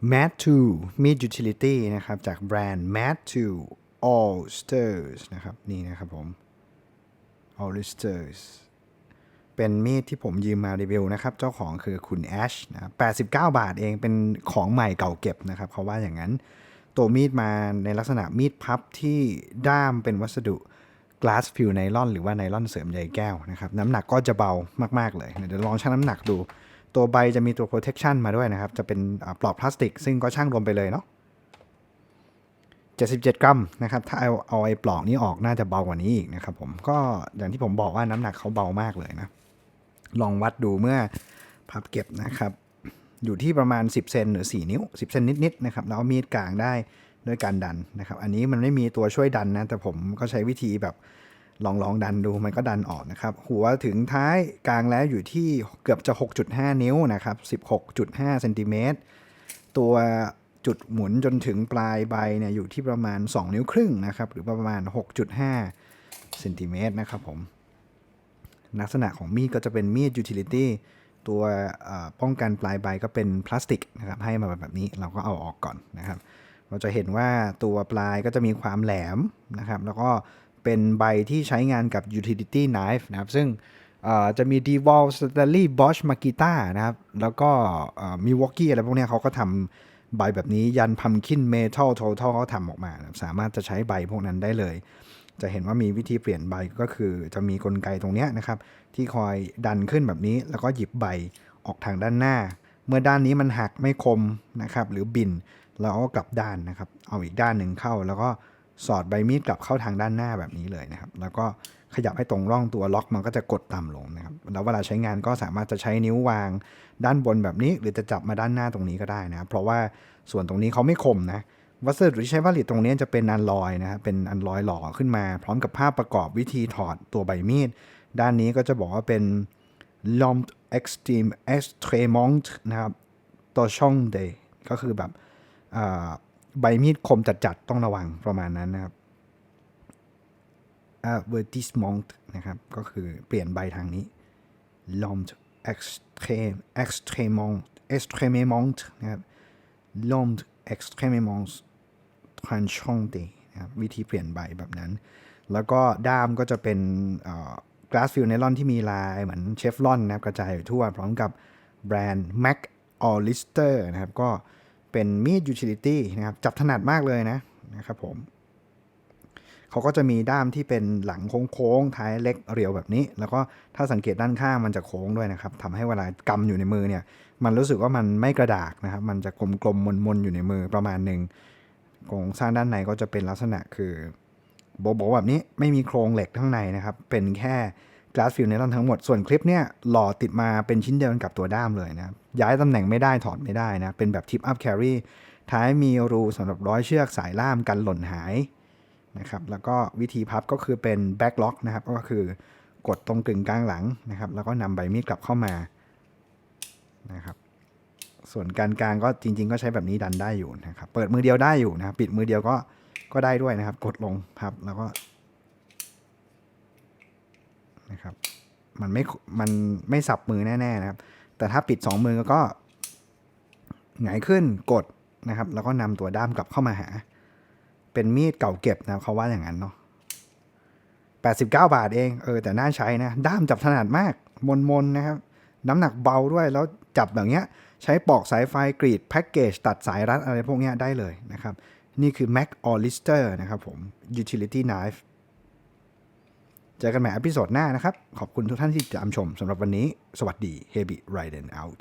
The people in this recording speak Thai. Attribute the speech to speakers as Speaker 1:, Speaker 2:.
Speaker 1: Mat 2 Meat Utility นะครับ จากแบรนด์ Mat 2 All Stars นะครับ นี่นะครับผม All Stars เป็นมีดที่ผมยืมมารีวิวนะครับ เจ้าของคือคุณแอชนะครับ89 บาทเองเป็นของใหม่เก่าเก็บนะครับเขาว่าอย่างนั้น ตัวมีดมาในลักษณะมีดพับที่ด้ามเป็นวัสดุ glass fill ไนลอนหรือว่าไนลอนเสริมใยแก้วนะครับ น้ำหนักก็จะเบามาก ๆ เลย เดี๋ยวลองชั่งน้ำหนักดู ตัวใบจะมีตัว protection มาด้วยนะครับ จะเป็นปลอกพลาสติก ซึ่งก็ช่างรวมไปเลยเนาะ77 กรัมนะครับ ถ้าเอาเอาไอ้ปลอกนี้ออกน่าจะเบากว่านี้อีกนะครับผม ก็อย่างที่ผมบอกว่าน้ำหนักเขาเบามากเลยนะ ลองวัดดูเมื่อพับเก็บนะครับ อยู่ที่ประมาณ 10 เซนหรือ 4 นิ้ว 10 เซนนิดๆนะครับ แล้วเมีดกลางได้ด้วยการดันนะครับ อันนี้มันไม่มีตัวช่วยดันนะ แต่ผมก็ใช้วิธีแบบ ลองลองดันดูมันก็ดันออกนะครับ หัวถึงท้ายกลางแล้วอยู่ที่เกือบจะ 6.5 นิ้วนะครับ 16.5เซนติเมตรตัวจุดหมุนจนถึงปลายใบเนี่ยอยู่ที่ประมาณ 2 นิ้วครึ่งนะครับ หรือประมาณ 6.5เซนติเมตรนะครับผม ลักษณะของมีดก็จะเป็นมีด utility ตัวป้องกันปลายใบก็เป็นพลาสติกนะครับให้มาแบบนี้เราก็เอาออกก่อนนะครับ เราจะเห็นว่าตัวปลายก็จะมีความแหลมนะครับ แล้วก็ เป็นใบที่ใช้งานกับ utility knife นะครับซึ่งจะมี Dewal Stanley Bosch Makita นะครับ แล้วก็ Milwaukee อะไรพวกนี้เขาก็ทำใบแบบนี้ยัน Pumpkin Metal Total เขาทำออกมานะสามารถจะใช้ใบพวกนั้นได้เลย จะเห็นว่ามีวิธีเปลี่ยนใบก็คือจะมีกลไกตรงนี้นะครับ ที่คอยดันขึ้นแบบนี้ แล้วก็หยิบใบออกทางด้านหน้า เมื่อด้านนี้มันหักไม่คมนะครับ หรือบินเราก็กลับด้านนะครับ เอาอีกด้านหนึ่งเข้าแล้วก็ สอดใบมีดกลับเข้าทางด้านหน้าแบบนี้เลยนะครับ แล้วก็ขยับให้ตรงร่องตัวล็อกมันก็จะกดต่ำลงนะครับ แล้วเวลาใช้งานก็สามารถจะใช้นิ้ววางด้านบนแบบนี้ หรือจะจับมาด้านหน้าตรงนี้ก็ได้นะครับเพราะว่าส่วนตรงนี้เขาไม่คมนะวัสดุที่ใช้ผลิตตรงนี้จะเป็นอันลอยนะครับเป็นอันลอยหล่อขึ้นมา พร้อมกับภาพประกอบวิธีถอดตัวใบมีด ด้านนี้ก็จะบอกว่าเป็น l o m p extreme extremont นะครับตัวช่อง day ก็คือแบบ มีดคมจัดๆ ต้องระวังประมาณนั้นนะครับ advertisement นะครับ ก็คือเปลี่ยนใบทางนี้ l o m p extreme extremont extremement นะครับ l o m p extremement tranchante นะครับวิธีเปลี่ยนใบแบบนั้น แล้วก็ด้ามก็จะเป็นเอ่อ glass fill nylon ที่มีลายเหมือนเชฟลอนนะครับกระจายอยู่ทั่ว พร้อมกับแบรนด์ Mac or Lister นะครับ ก็ เป็นมีด utility นะครับจับถนัดมากเลยนะนะครับผมเขาก็จะมีด้ามที่เป็นหลังโค้งๆท้ายเล็กเรียวแบบนี้ แล้วก็ถ้าสังเกตด้านข้างมันจะโค้งด้วยนะครับทำให้เวลากำอยู่ในมือเนี่ย มันรู้สึกว่ามันไม่กระดากนะครับ มันจะกลมๆมนๆอยู่ในมือประมาณหนึ่งโครงสร้างด้านในก็จะเป็นลักษณะคือโบๆแบบนี้ไม่มีโครงเหล็กข้างในนะครับ เป็นแค่ glass fill nylon ทั้งหมด ส่วนคลิปเนี่ยหล่อติดมาเป็นชิ้นเดียวกันกับตัวด้ามเลยนะย้ายตำแหน่งไม่ได้ถอดไม่ได้นะ เป็นแบบ tip up carry ท้ายมีรูสำหรับร้อยเชือกสายล่ามกันหล่นหายนะครับแล้วก็วิธีพับก็คือเป็น back lock นะครับก็คือกดตรงกึ่งกลางหลังนะครับแล้วก็นำใบมีดกลับเข้ามานะครับส่วนการกลางก็จริง ๆ ก็ใช้แบบนี้ดันได้อยู่นะครับเปิดมือเดียวได้อยู่นะปิดมือเดียวก็ก็ได้ด้วยนะครับ กดลงพับแล้วก็ นะครับ มันไม่ มันไม่สับมือแน่ๆนะครับ แต่ถ้าปิดสองมือก็หงายขึ้นกดนะครับ แล้วก็นำตัวด้ามกลับเข้ามาหา เป็นมีดเก่าเก็บนะครับเขาว่าอย่างนั้นเนาะ89 บาทเอง เออ แต่น่าใช้นะ ด้ามจับถนัดมาก มนๆนนะครับ น้ำหนักเบาด้วย แล้วจับแบบเนี้ย ใช้ปอกสายไฟกรีดแพ็กเกจตัดสายรัดอะไรพวกเนี้ยได้เลยนะครับ นี่คือ Mac or Lister นะครับผม Utility Knife เจอกันใหม่อพิโซดหน้านะครับ ขอบคุณทุกท่านที่ติดตามชมสำหรับวันนี้ สวัสดี Heavy Riden out